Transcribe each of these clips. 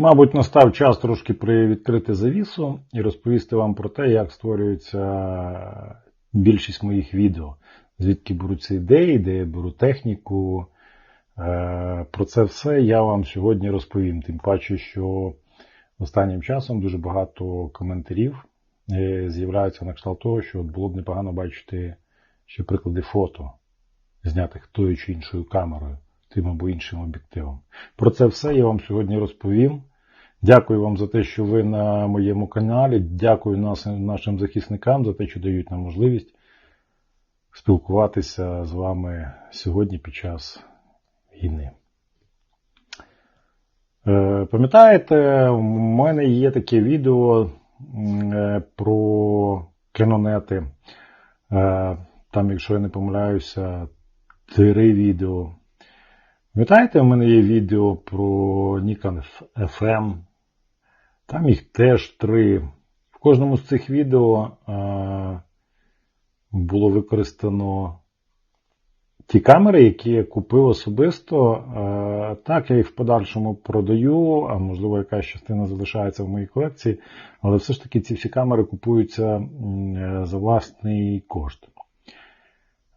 Мабуть, настав час трошки привідкрити завісу і розповісти вам про те, як створюється більшість моїх відео, звідки беруться ідеї, де я беру техніку. Е, Про це все я вам сьогодні розповім. Тим паче, що останнім часом дуже багато коментарів е, з'являються на кшталт того, що було б непогано бачити ще приклади фото, знятих тою чи іншою камерою, тим або іншим об'єктивом. Про це все я вам сьогодні розповім. Дякую вам за те, що ви на моєму каналі. Дякую нашим захисникам за те, що дають нам можливість спілкуватися з вами сьогодні під час війни. Е, Пам'ятаєте, у мене є таке відео е, про кінонети. Е, Там, якщо я не помиляюся, три відео. Пам'ятаєте, у мене є відео про Nikon FM. Там їх теж три. В кожному з цих відео е, було використано ті камери, які я купив особисто. Е, так, я їх в подальшому продаю, а можливо, якась частина залишається в моїй колекції. Але все ж таки ці всі камери купуються е, за власний кошт.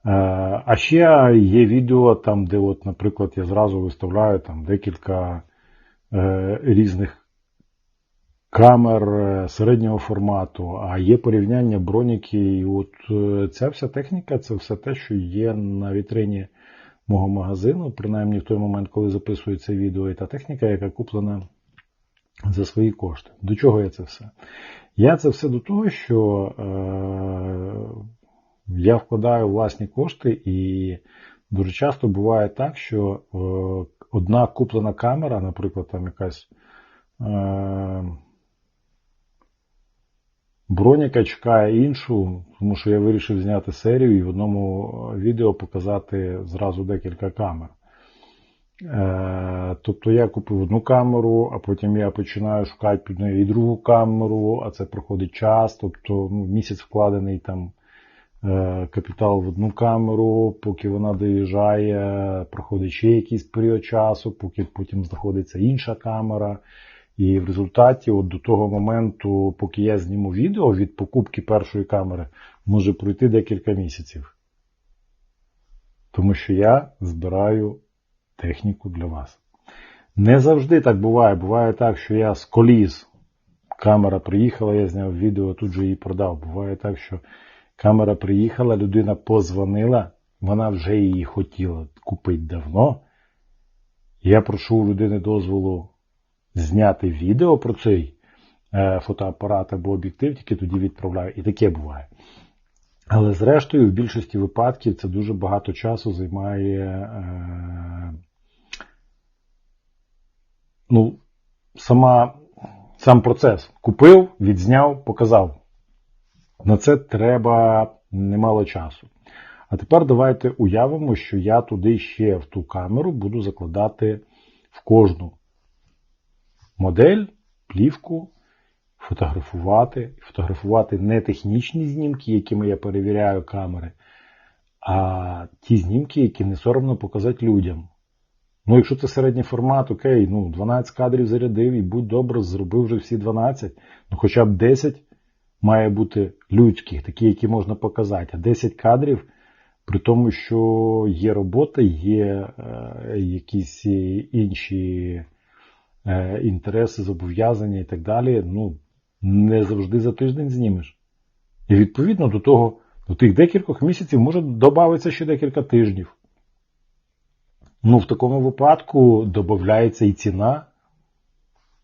Е, А ще є відео, там, де, от, наприклад, я зразу виставляю там декілька е, різних камер е, середнього формату, а є порівняння броніки. І от е, ця вся техніка це все те, що є на вітрині мого магазину, принаймні в той момент, коли записую це відео, і та техніка, яка куплена за свої кошти. До чого я це все? Я це все до того, що е, я вкладаю власні кошти, і дуже часто буває так, що е, одна куплена камера, наприклад, там якась. Е, Броніка чекає іншу, тому що я вирішив зняти серію і в одному відео показати зразу декілька камер. Е, Тобто я купив одну камеру, а потім я починаю шукати під нею і другу камеру, а це проходить час. Тобто ну, місяць вкладений там е, капітал в одну камеру, поки вона доїжджає, проходить ще якийсь період часу, поки потім знаходиться інша камера. І в результаті, от до того моменту, поки я зніму відео від покупки першої камери, може пройти декілька місяців. Тому що я збираю техніку для вас. Не завжди так буває. Буває так, що я з коліс, камера приїхала, я зняв відео, тут же її продав. Буває так, що камера приїхала, людина позвонила, вона вже її хотіла купити давно. Я прошу у людини дозволу зняти відео про цей е, фотоапарат або об'єктив, тільки тоді відправляю. І таке буває. Але зрештою, в більшості випадків це дуже багато часу займає е, ну, сама, сам процес. Купив, відзняв, показав. На це треба немало часу. А тепер давайте уявимо, що я туди ще в ту камеру буду закладати в кожну модель, плівку, фотографувати. Фотографувати не технічні знімки, якими я перевіряю камери, а ті знімки, які не соромно показати людям. Ну, якщо це середній формат, окей, ну 12 кадрів зарядив і будь добре, зробив вже всі 12, ну хоча б 10 має бути людських, такі, які можна показати. А 10 кадрів, при тому, що є робота, є е, якісь інші е, інтереси, зобов'язання і так далі, ну, не завжди за тиждень знімеш. І відповідно до того, до тих декількох місяців може додатися ще декілька тижнів. Ну, в такому випадку додається і ціна,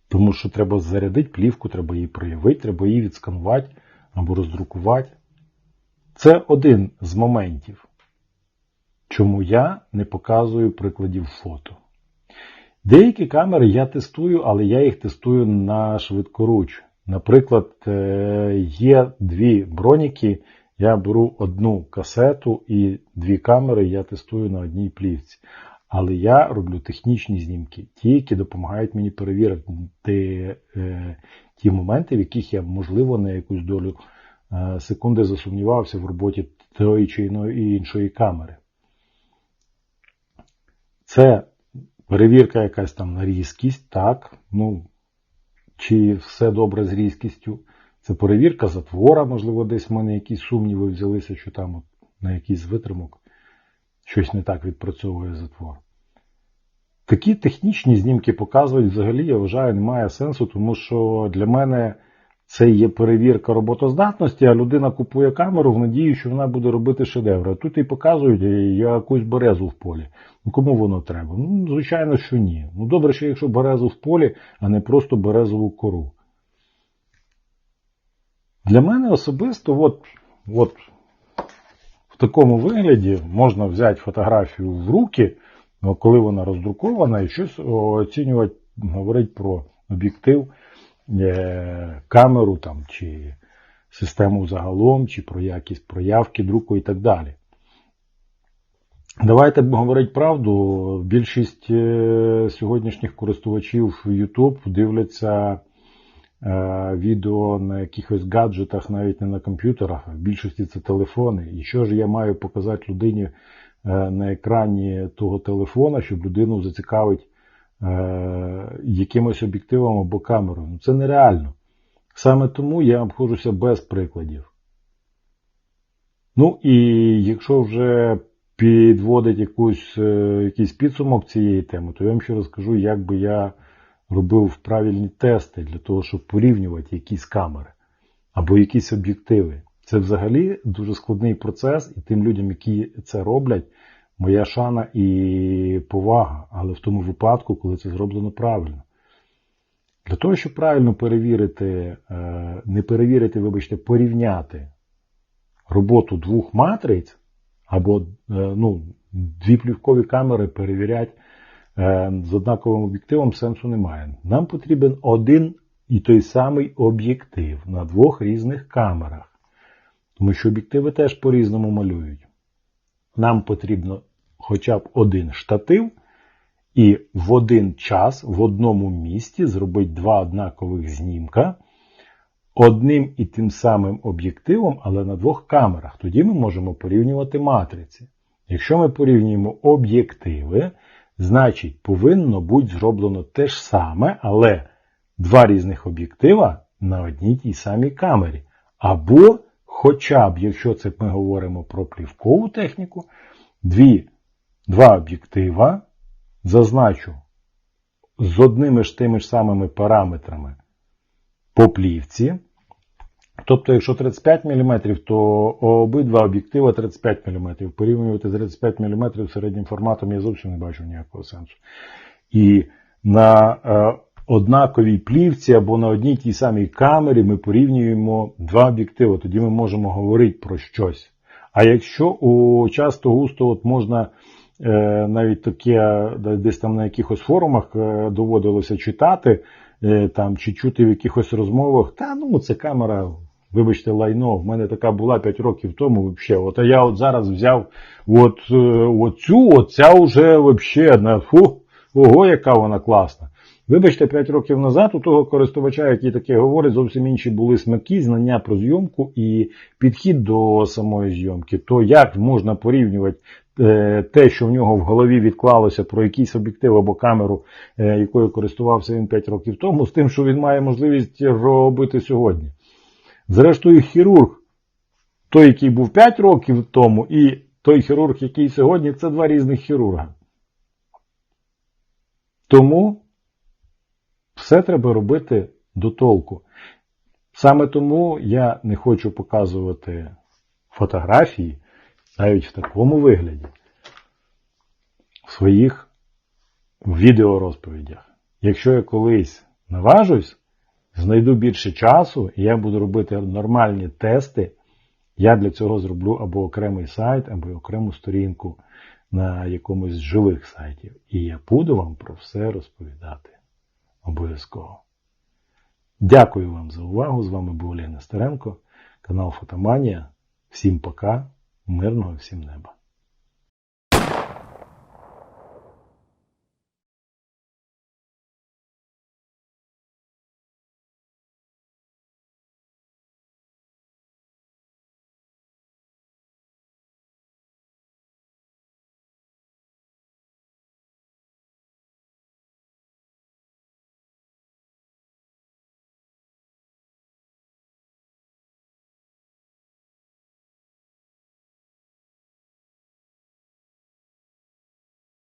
тому що треба зарядити плівку, треба її проявити, треба її відсканувати або роздрукувати. Це один з моментів, чому я не показую прикладів фото. Деякі камери я тестую, але я їх тестую на швидкоруч. Наприклад, е, є дві броніки, я беру одну касету і дві камери я тестую на одній плівці. Але я роблю технічні знімки, ті, які допомагають мені перевірити е, ті моменти, в яких я, можливо, на якусь долю е, секунди засумнівався в роботі тої чи іншої камери. Це перевірка якась там на різкість, так, ну, чи все добре з різкістю. Це перевірка затвора, можливо, десь в мене якісь сумніви взялися, що там от на якийсь витримок щось не так відпрацьовує затвор. Такі технічні знімки показують взагалі, я вважаю, немає сенсу, тому що для мене це є перевірка роботоздатності, а людина купує камеру в надії, що вона буде робити шедеври. Тут і показують якусь березу в полі. Ну кому воно треба? Ну, звичайно, що ні. Ну добре, що якщо березу в полі, а не просто березову кору. Для мене особисто, от, от в такому вигляді можна взяти фотографію в руки, коли вона роздрукована, і щось оцінювати, говорити про об'єктив, е, камеру там, чи систему загалом, чи про якість проявки друку і так далі. Давайте говорити правду. Більшість е, сьогоднішніх користувачів YouTube дивляться відео на якихось гаджетах, навіть не на комп'ютерах, а в більшості це телефони. І що ж я маю показати людині е, на екрані того телефона, щоб людину зацікавить е, якимось об'єктивом або камерою? Ну це нереально. Саме тому я обходжуся без прикладів. Ну і якщо вже підводить якусь, якийсь підсумок цієї теми, то я вам ще розкажу, як би я робив правильні тести для того, щоб порівнювати якісь камери або якісь об'єктиви. Це взагалі дуже складний процес, і тим людям, які це роблять, моя шана і повага, але в тому випадку, коли це зроблено правильно. Для того, щоб правильно перевірити, е, не перевірити, вибачте, порівняти роботу двох матриць, або е, ну, дві плівкові камери перевіряти Е, з однаковим об'єктивом сенсу немає. Нам потрібен один і той самий об'єктив на двох різних камерах. Тому що об'єктиви теж по-різному малюють. Нам потрібно хоча б один штатив, і в один час в одному місці зробити два однакових знімка одним і тим самим об'єктивом, але на двох камерах. Тоді ми можемо порівнювати матриці. Якщо ми порівнюємо об'єктиви, Значить, повинно бути зроблено те ж саме, але два різних об'єктива на одній тій самій камері. Або, хоча б, якщо це ми говоримо про плівкову техніку, дві, два об'єктива, зазначу, з одними ж тими ж самими параметрами по плівці. Тобто, якщо 35 мм, то обидва об'єктива 35 мм. Порівнювати 35 мм середнім форматом я зовсім не бачу ніякого сенсу. І на е, однаковій плівці або на одній тій самій камері ми порівнюємо два об'єктиви, тоді ми можемо говорити про щось. А якщо у часто густо от можна е, навіть таке десь там на якихось форумах е, доводилося читати е, там, чи чути в якихось розмовах, та ну це камера Вибачте, лайно, в мене така була 5 років тому. Взагалі. От я от зараз взяв от, е, оцю, оця вже взагалі, на фу, ого, яка вона класна. Вибачте, 5 років назад у того користувача, який таке говорить, зовсім інші були смаки, знання про зйомку і підхід до самої зйомки. То як можна порівнювати е, те, що в нього в голові відклалося про якийсь об'єктив або камеру, е, якою користувався він 5 років тому, з тим, що він має можливість робити сьогодні. Зрештою, хірург, той, який був 5 років тому, і той хірург, який сьогодні, це два різних хірурга. Тому все треба робити до толку. Саме тому я не хочу показувати фотографії навіть в такому вигляді в своїх відеорозповідях. Якщо я колись наважусь знайду більше часу, і я буду робити нормальні тести, я для цього зроблю або окремий сайт, або окрему сторінку на якомусь з живих сайтів. І я буду вам про все розповідати. Обов'язково. Дякую вам за увагу. З вами був Олег Нестеренко, канал Фотоманія. Всім пока, мирного всім неба.